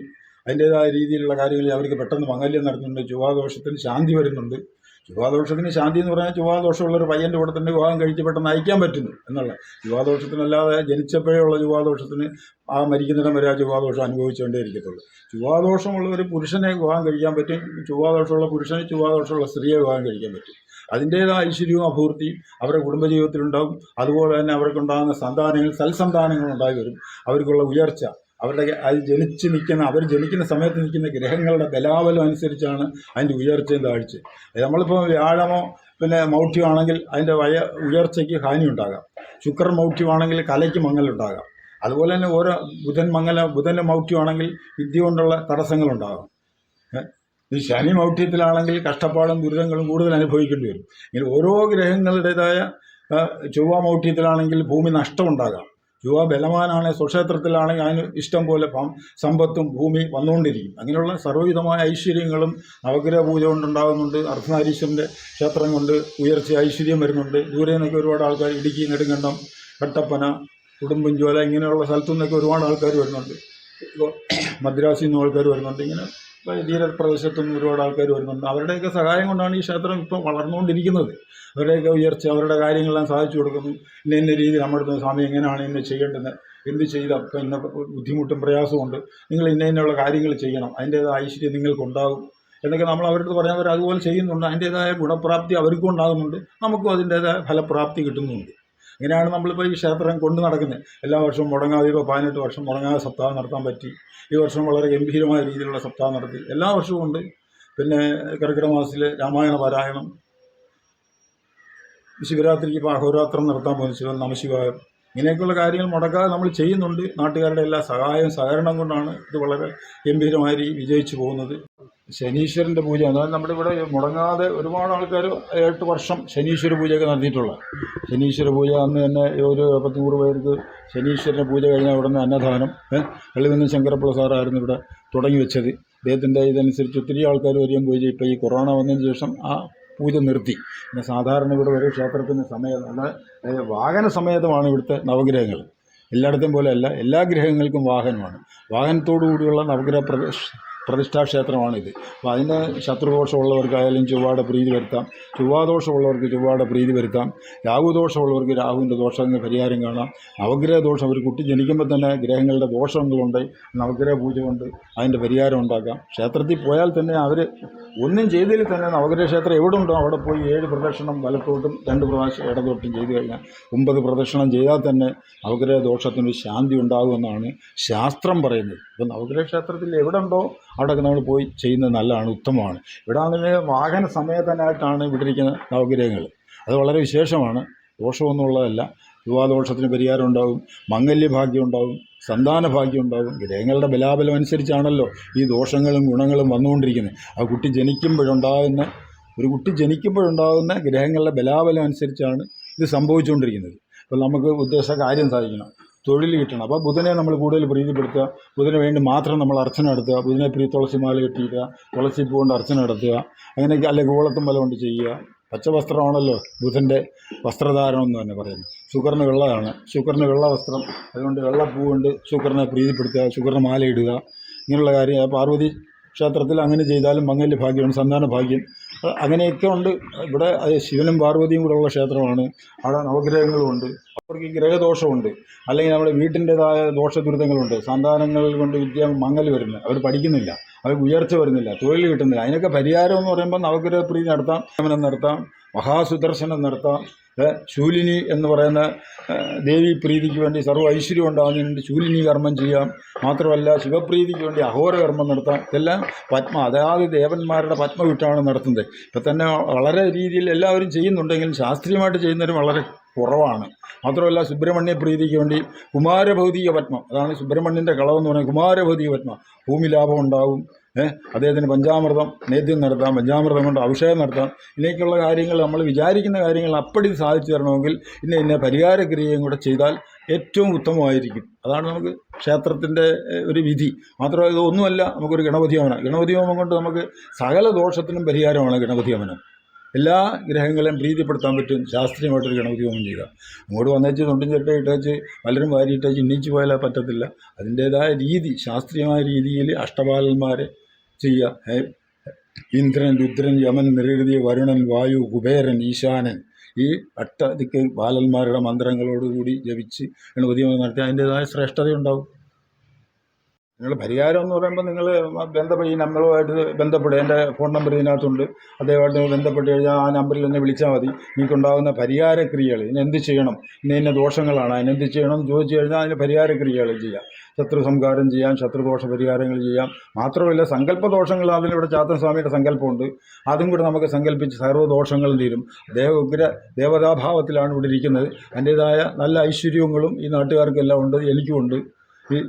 Speaker 1: അതിന്റേതായ രീതിയിലുള്ള കാര്യങ്ങളിൽ അവർക്ക് പെട്ടെന്ന് മംഗല്യം നടത്തുന്നുണ്ട്. ചൊവ്വാദോഷത്തിന് ശാന്തി വരുന്നുണ്ട്. ചൊവ്വാദോഷത്തിന് ശാന്തി എന്ന് പറഞ്ഞാൽ ചൊവ്വാദോഷമുള്ള ഒരു പയ്യന്റെ കൂടെ തന്നെ വിവാഹം കഴിച്ച് പെട്ടെന്ന് അയക്കാൻ പറ്റുന്നു എന്നുള്ള. ചൊവ്വാദോഷത്തിനല്ലാതെ ജനിച്ചപ്പോഴേ ഉള്ള ചൊവ്വാദോഷത്തിന് ആ മരിക്കുന്നിടം വരെ ആ ചൊവ്വാദോഷം അനുഭവിച്ചുകൊണ്ടേ ഇരിക്കത്തുള്ളൂ. ചൊവ്വാദോഷമുള്ള ഒരു പുരുഷനെ വിവാഹം കഴിക്കാൻ പറ്റും. ചൊവ്വാദോഷമുള്ള പുരുഷന് ചൊവ്വാദോഷമുള്ള സ്ത്രീയെ വിവാഹം കഴിക്കാൻ പറ്റും. അതിന്റേതായ ഐശ്വര്യവും അഭിവൃദ്ധിയും അവരുടെ കുടുംബജീവിതത്തിലുണ്ടാകും. അതുപോലെ തന്നെ അവർക്കുണ്ടാകുന്ന സന്താനങ്ങൾ സൽസന്താനങ്ങൾ ഉണ്ടായി വരും. അവർക്കുള്ള ഉയർച്ച അവരുടെ അത് ജനിച്ച് നിൽക്കുന്ന അവർ ജനിക്കുന്ന സമയത്ത് നിൽക്കുന്ന ഗ്രഹങ്ങളുടെ ബലാബലം അനുസരിച്ചാണ് അതിന്റെ ഉയർച്ചയും താഴ്ചയും. നമ്മളിപ്പോൾ വ്യാഴമോ പിന്നെ മൗഢ്യമാണെങ്കിൽ അതിന്റെ വയ ഉയർച്ചയ്ക്ക് ഹാനി ഉണ്ടാകാം. ശുക്രൻ മൗഢ്യമാണെങ്കിൽ കലയ്ക്ക് മങ്ങലുണ്ടാകാം അതുപോലെ തന്നെ ഓരോ ബുധൻ മംഗല ബുധന്റെ മൗഢ്യമാണെങ്കിൽ വിദ്യ കൊണ്ടുള്ള തടസ്സങ്ങളുണ്ടാകാം? ഈ ശനി മൗഢ്യത്തിലാണെങ്കിൽ കഷ്ടപ്പാടും ദുരിതങ്ങളും കൂടുതൽ അനുഭവിക്കേണ്ടി വരും. ഇങ്ങനെ ഓരോ ഗ്രഹങ്ങളുടേതായ ചൊവ്വ മൗഢ്യത്തിലാണെങ്കിൽ ഭൂമി നഷ്ടമുണ്ടാകാം. ചൊവ്വ ബലവാനാണ് സ്വക്ഷേത്രത്തിലാണെങ്കിൽ അതിന് ഇഷ്ടം പോലെ സമ്പത്തും ഭൂമി വന്നുകൊണ്ടിരിക്കും. അങ്ങനെയുള്ള സർവവിധമായ ഐശ്വര്യങ്ങളും നവഗ്രഹ പൂജ കൊണ്ടുണ്ടാകുന്നുണ്ട്. അർദ്ധനാരീശ്വരന്റെ ക്ഷേത്രം കൊണ്ട് ഉയർച്ച ഐശ്വര്യം വരുന്നുണ്ട്. ദൂരെ നിന്നൊക്കെ ഒരുപാട് ആൾക്കാർ ഇടുക്കി നെടുങ്കണ്ടം കട്ടപ്പന ഉടുമ്പൻചോല ഇങ്ങനെയുള്ള സ്ഥലത്തു നിന്നൊക്കെ ഒരുപാട് ആൾക്കാർ വരുന്നുണ്ട്. മദ്രാസിൽ നിന്ന് ആൾക്കാർ വരുന്നുണ്ട്. ഇങ്ങനെ തീരപ്രദേശത്തുനിന്ന് ഒരുപാട് ആൾക്കാർ വരുന്നുണ്ട്. അവരുടെയൊക്കെ സഹായം കൊണ്ടാണ് ഈ ക്ഷേത്രം ഇപ്പോൾ വളർന്നുകൊണ്ടിരിക്കുന്നത്. അവരുടെയൊക്കെ ഉയർച്ച അവരുടെ കാര്യങ്ങളെല്ലാം സാധിച്ചു കൊടുക്കുന്നു. ഇന്ന ഇന്ന രീതി നമ്മുടെ സ്വാമി എങ്ങനെയാണ് ഇന്ന് ചെയ്യേണ്ടത്? എന്ത് ചെയ്താൽ ഇന്ന ബുദ്ധിമുട്ടും പ്രയാസമുണ്ട് നിങ്ങൾ ഇന്ന ഇന്നുള്ള കാര്യങ്ങൾ ചെയ്യണം. അതിന്റേതായ ഐശ്വര്യം നിങ്ങൾക്കുണ്ടാകും. എന്നൊക്കെ നമ്മൾ അവരുടെ അവർ അതുപോലെ ചെയ്യുന്നുണ്ട്. അതിന്റേതായ ഗുണപ്രാപ്തി അവർക്കും ഉണ്ടാകുന്നുണ്ട്. നമുക്കും അതിന്റേതായ ഫലപ്രാപ്തി കിട്ടുന്നുമുണ്ട് ഇങ്ങനെയാണ് നമ്മളിപ്പോൾ ഈ ക്ഷേത്രം കൊണ്ട് നടക്കുന്നത് എല്ലാ വർഷവും മുടങ്ങാതെ ഇപ്പോൾ പതിനെട്ട് വർഷം മുടങ്ങാതെ സപ്താഹം നടത്താൻ പറ്റി. ഈ വർഷം വളരെ ഗംഭീരമായ രീതിയിലുള്ള സപ്താഹം നടത്തി. എല്ലാ വർഷവും ഉണ്ട്. പിന്നെ കർക്കിടക മാസത്തിൽ രാമായണ പാരായണം. ശിവരാത്രിക്ക് ഇപ്പോൾ അഹോരാത്രം നടത്താൻ പോകുന്നു ശിവൻ നമശിവായം. ഇങ്ങനെയൊക്കെയുള്ള കാര്യങ്ങൾ മുടക്കാതെ നമ്മൾ ചെയ്യുന്നുണ്ട്. നാട്ടുകാരുടെ എല്ലാ സഹായവും സഹകരണം കൊണ്ടാണ് ഇത് വളരെ ഗംഭീരമായി വിജയിച്ചു പോകുന്നത്. ശനീശ്വരന്റെ പൂജ അതായത് നമ്മുടെ ഇവിടെ മുടങ്ങാതെ ഒരുപാട് ആൾക്കാർ എട്ട് വർഷം ശനീശ്വര പൂജയൊക്കെ നടത്തിയിട്ടുള്ള. ശനീശ്വര പൂജ അന്ന് തന്നെ ഒരു പത്തിനൂറ് പേർക്ക് ശനീശ്വരന്റെ പൂജ കഴിഞ്ഞാൽ ഉടനെ അന്നദാനം. വെള്ളികുന്ന് ശങ്കരപ്പിള്ള സാറായിരുന്നു ഇവിടെ തുടങ്ങി വെച്ചത്. അദ്ദേഹത്തിന്റെ ഇതനുസരിച്ച് ഒത്തിരി ആൾക്കാർ വരികയും പൂജ. ഇപ്പോൾ ഈ കൊറോണ വന്നതിന് ശേഷം ആ പൂജ നിർത്തി. പിന്നെ സാധാരണ ഇവിടെ ഒരു ക്ഷേത്രത്തിന് സമയം വാഹന സമേതമാണ് ഇവിടുത്തെ നവഗ്രഹങ്ങൾ. എല്ലായിടത്തും പോലെയല്ല എല്ലാ ഗ്രഹങ്ങൾക്കും വാഹനമാണ്. വാഹനത്തോടു കൂടിയുള്ള നവഗ്രഹ പ്രദേശ പ്രതിഷ്ഠാ ക്ഷേത്രമാണിത് അപ്പോൾ അതിന് ശത്രുദോഷമുള്ളവർക്കായാലും ചൊവ്വാടെ പ്രീതി വരുത്താം. ചൊവ്വാദോഷമുള്ളവർക്ക് ചൊവ്വാടെ പ്രീതി വരുത്താം. രാഹുദോഷമുള്ളവർക്ക് രാഹുവിന്റെ ദോഷങ്ങൾ പരിഹാരം കാണാം. നവഗ്രഹ ദോഷം ഒരു കുട്ടി ജനിക്കുമ്പോൾ തന്നെ ഗ്രഹങ്ങളുടെ ദോഷങ്ങളുണ്ട് നവഗ്രഹ പൂജ കൊണ്ട് അതിന്റെ പരിഹാരം ഉണ്ടാക്കാം. ക്ഷേത്രത്തിൽ പോയാൽ തന്നെ അവർ ഒന്നും ചെയ്തതിൽ തന്നെ നവഗ്രഹ ക്ഷേത്രം എവിടെ ഉണ്ടോ അവിടെ പോയി ഏഴ് പ്രദക്ഷിണം വലത്തോട്ടും രണ്ട് പ്രാവശ്യം ഇടതോട്ടും ചെയ്തു കഴിഞ്ഞാൽ ഒമ്പത് പ്രദക്ഷിണം ചെയ്താൽ തന്നെ നവഗ്രഹ ദോഷത്തിന് ശാന്തി ഉണ്ടാകുമെന്നാണ് ശാസ്ത്രം പറയുന്നത്. ഇപ്പം നവഗ്രഹ ക്ഷേത്രത്തിൽ എവിടെ ഉണ്ടോ അവിടെയൊക്കെ നമ്മൾ പോയി ചെയ്യുന്നത് നല്ലതാണ് ഉത്തമമാണ്. ഇവിടെ ആണെങ്കിൽ വാഹന സമേതനായിട്ടാണ് ഇവിടെ ഇരിക്കുന്ന നവഗ്രഹങ്ങൾ. അത് വളരെ വിശേഷമാണ്. ദോഷമൊന്നുമുള്ളതല്ല വിവാഹദോഷത്തിന് പരിഹാരം ഉണ്ടാകും മംഗല്യഭാഗ്യം ഉണ്ടാകും സന്താന ഭാഗ്യം ഉണ്ടാകും ഗ്രഹങ്ങളുടെ ബലാബലം അനുസരിച്ചാണല്ലോ ഈ ദോഷങ്ങളും ഗുണങ്ങളും വന്നുകൊണ്ടിരിക്കുന്നത്. ആ കുട്ടി ജനിക്കുമ്പോഴുണ്ടാകുന്ന ഒരു കുട്ടി ജനിക്കുമ്പോഴുണ്ടാകുന്ന ഗ്രഹങ്ങളുടെ ബലാബലം അനുസരിച്ചാണ് ഇത് സംഭവിച്ചുകൊണ്ടിരിക്കുന്നത്. അപ്പോൾ നമുക്ക് ഉദ്ദേശ കാര്യം സാധിക്കണം. തൊഴിൽ കിട്ടണം. അപ്പോൾ ബുധനെ നമ്മൾ കൂടുതൽ പ്രീതിപ്പെടുത്തുക. ബുധന് വേണ്ടി മാത്രം നമ്മൾ അർച്ചന നടത്തുക. ബുധനെ പ്രീ തുളസിമാല കെട്ടിയിടുക. തുളസി അർച്ചന നടത്തുക. അങ്ങനെയൊക്കെ അല്ലെങ്കിൽ ഗോളത്തും വല കൊണ്ട് ചെയ്യുക. പച്ചവസ്ത്രമാണല്ലോ ബുധന്റെ വസ്ത്രധാരണം എന്ന് തന്നെ പറയുന്നത്. ശുക്രന് വെള്ളമാണ് ശുക്രന് വെള്ള വസ്ത്രം. അതുകൊണ്ട് വെള്ളപ്പൂ കൊണ്ട് ശുക്രനെ പ്രീതിപ്പെടുത്തുക ശുക്രന് മാലയിടുക ഇങ്ങനെയുള്ള കാര്യം. പാർവതി ക്ഷേത്രത്തിൽ അങ്ങനെ ചെയ്താലും മംഗല്യ ഭാഗ്യമാണ് സന്താന ഭാഗ്യം. അങ്ങനെയൊക്കെ ഉണ്ട്. ഇവിടെ ശിവനും പാർവതിയും കൂടെ ഉള്ള ക്ഷേത്രമാണ്. അവിടെ നവഗ്രഹങ്ങളുമുണ്ട് അവർക്ക് ഗ്രഹദോഷമുണ്ട്. അല്ലെങ്കിൽ നമ്മുടെ വീട്ടിന്റെതായ ദോഷദുരിതങ്ങളുണ്ട്. സന്താനങ്ങൾ കൊണ്ട് വിദ്യ മങ്ങൽ വരുന്നത് അവർ പഠിക്കുന്നില്ല. അവർക്ക് ഉയർച്ച വരുന്നില്ല തൊഴിൽ കിട്ടുന്നില്ല. അതിനൊക്കെ പരിഹാരം എന്ന് പറയുമ്പോൾ നവഗ്രഹ പ്രീതി നടത്താം നടത്താം മഹാസുദർശനം നടത്താം. ശൂലിനി എന്ന് പറയുന്ന ദേവി പ്രീതിക്ക് വേണ്ടി സർവ ഐശ്വര്യം ഉണ്ടാകുന്നതിന് ശൂലിനി കർമ്മം ചെയ്യാം. മാത്രമല്ല ശിവപ്രീതിക്ക് വേണ്ടി അഹോര കർമ്മം നടത്താം. ഇതെല്ലാം പത്മ അതായത് ദേവന്മാരുടെ പത്മ വിട്ടാണ് നടത്തുന്നത്. ഇപ്പം തന്നെ വളരെ രീതിയിൽ എല്ലാവരും ചെയ്യുന്നുണ്ടെങ്കിലും ശാസ്ത്രീയമായിട്ട് ചെയ്യുന്നവരും വളരെ കുറവാണ്. മാത്രമല്ല സുബ്രഹ്മണ്യ പ്രീതിക്ക് വേണ്ടി കുമാരഭൗതിക പത്മം അതാണ് സുബ്രഹ്മണ്യന്റെ കളവെന്ന് പറയുന്നത് കുമാരഭൗതിക പത്മ. ഭൂമി ലാഭം ഉണ്ടാവും. അദ്ദേഹത്തിന് പഞ്ചാമൃതം നേദ്യം നടത്താം പഞ്ചാമൃതം കൊണ്ട് അഭിഷേകം നടത്താം. ഇതിലേക്കുള്ള കാര്യങ്ങൾ നമ്മൾ വിചാരിക്കുന്ന കാര്യങ്ങൾ അപ്പടി സാധിച്ചു തരണമെങ്കിൽ ഇന്ന ഇന്ന പരിഹാരക്രിയയും കൂടെ ചെയ്താൽ ഏറ്റവും ഉത്തമമായിരിക്കും. അതാണ് നമുക്ക് ക്ഷേത്രത്തിന്റെ ഒരു വിധി. മാത്രമല്ല ഇതൊന്നുമല്ല നമുക്കൊരു ഗണപതി ഹോമനം ഗണപതി ഹോമം കൊണ്ട് നമുക്ക് സകല ദോഷത്തിനും പരിഹാരമാണ് ഗണപതി ഹോമനം എല്ലാ ഗ്രഹങ്ങളെയും പ്രീതിപ്പെടുത്താൻ പറ്റും. ശാസ്ത്രീയമായിട്ടൊരു ഗണപതി ചെയ്യുക. അങ്ങോട്ട് വന്നേച്ച് തൊണ്ടും ചിരട്ട ഇട്ടേച്ച് പലരും വാരി ഇട്ടേച്ച് ഇന്നിച്ച് പോയാൽ പറ്റത്തില്ല. അതിന്റേതായ രീതി ശാസ്ത്രീയമായ രീതിയിൽ അഷ്ടപാലന്മാരെ ചെയ്യുക. ഇന്ദ്രൻ രുദ്രൻ യമൻ നിരൃതി വരുണൻ വായു കുബേരൻ ഈശാനൻ ഈ അട്ട ദിക്ക് ബാലന്മാരുടെ മന്ത്രങ്ങളോടുകൂടി ജപിച്ച് ഗണപതി നടത്തി അതിന്റേതായ ശ്രേഷ്ഠതയുണ്ടാവും. നിങ്ങൾ പരിഹാരം എന്ന് പറയുമ്പോൾ നിങ്ങൾ ബന്ധപ്പെട്ട് ഈ നമ്പറുമായിട്ട് ബന്ധപ്പെടുക എന്റെ ഫോൺ നമ്പർ ഇതിനകത്തുണ്ട്. അദ്ദേഹമായിട്ട് ബന്ധപ്പെട്ട് കഴിഞ്ഞാൽ ആ നമ്പറിൽ എന്നെ വിളിച്ചാൽ മതി. എനിക്കുണ്ടാകുന്ന പരിഹാരക്രിയകൾ ഇനി എന്ത് ചെയ്യണം? ഇന്ന ഇന്ന ദോഷങ്ങളാണ്. അതിനെന്ത് ചെയ്യണം എന്ന് ചോദിച്ചു കഴിഞ്ഞാൽ അതിന് പരിഹാരക്രിയകൾ ചെയ്യാം. ശത്രു സംഹാരം ചെയ്യാം ശത്രുദോഷ പരിഹാരങ്ങൾ ചെയ്യാം. മാത്രമല്ല സങ്കല്പ ദോഷങ്ങൾ അതിലിവിടെ ചാത്തൻ സ്വാമിയുടെ സങ്കല്പമുണ്ട്. അതും കൂടെ നമുക്ക് സങ്കല്പിച്ച് സർവദോഷങ്ങൾ തീരും. ദേവ ഉഗ്ര ദേവതാഭാവത്തിലാണ് ഇവിടെ ഇരിക്കുന്നത്. അതിന്റേതായ നല്ല ഐശ്വര്യങ്ങളും ഈ നാട്ടുകാർക്കെല്ലാം ഉണ്ട് എനിക്കുമുണ്ട്. ഈ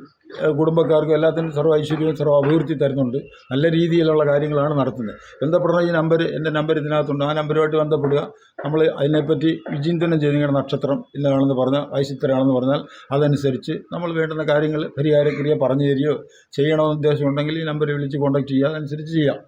Speaker 1: കുടുംബക്കാർക്കും എല്ലാത്തിനും സർവ ഐശ്വര്യവും സർവ അഭിവൃദ്ധി തരുന്നുണ്ട്. നല്ല രീതിയിലുള്ള കാര്യങ്ങളാണ് നടത്തുന്നത്. ബന്ധപ്പെടുന്ന ഈ നമ്പർ എന്റെ നമ്പർ ഇതിനകത്തുണ്ട്. ആ നമ്പരുമായിട്ട് ബന്ധപ്പെടുക. നമ്മൾ അതിനെപ്പറ്റി വിചിന്തനം ചെയ്ത് നിങ്ങളുടെ നക്ഷത്രം ഇന്നതാണെന്ന് പറഞ്ഞാൽ വയസ്സിത്തരാണെന്ന് പറഞ്ഞാൽ അതനുസരിച്ച് നമ്മൾ വേണ്ടുന്ന കാര്യങ്ങൾ പരിഹാരക്രിയ പറഞ്ഞു തരികയോ ചെയ്യണമെന്ന് ഉദ്ദേശമുണ്ടെങ്കിൽ ഈ നമ്പർ വിളിച്ച് കോൺടാക്ട് ചെയ്യുക. അതനുസരിച്ച് ചെയ്യാം.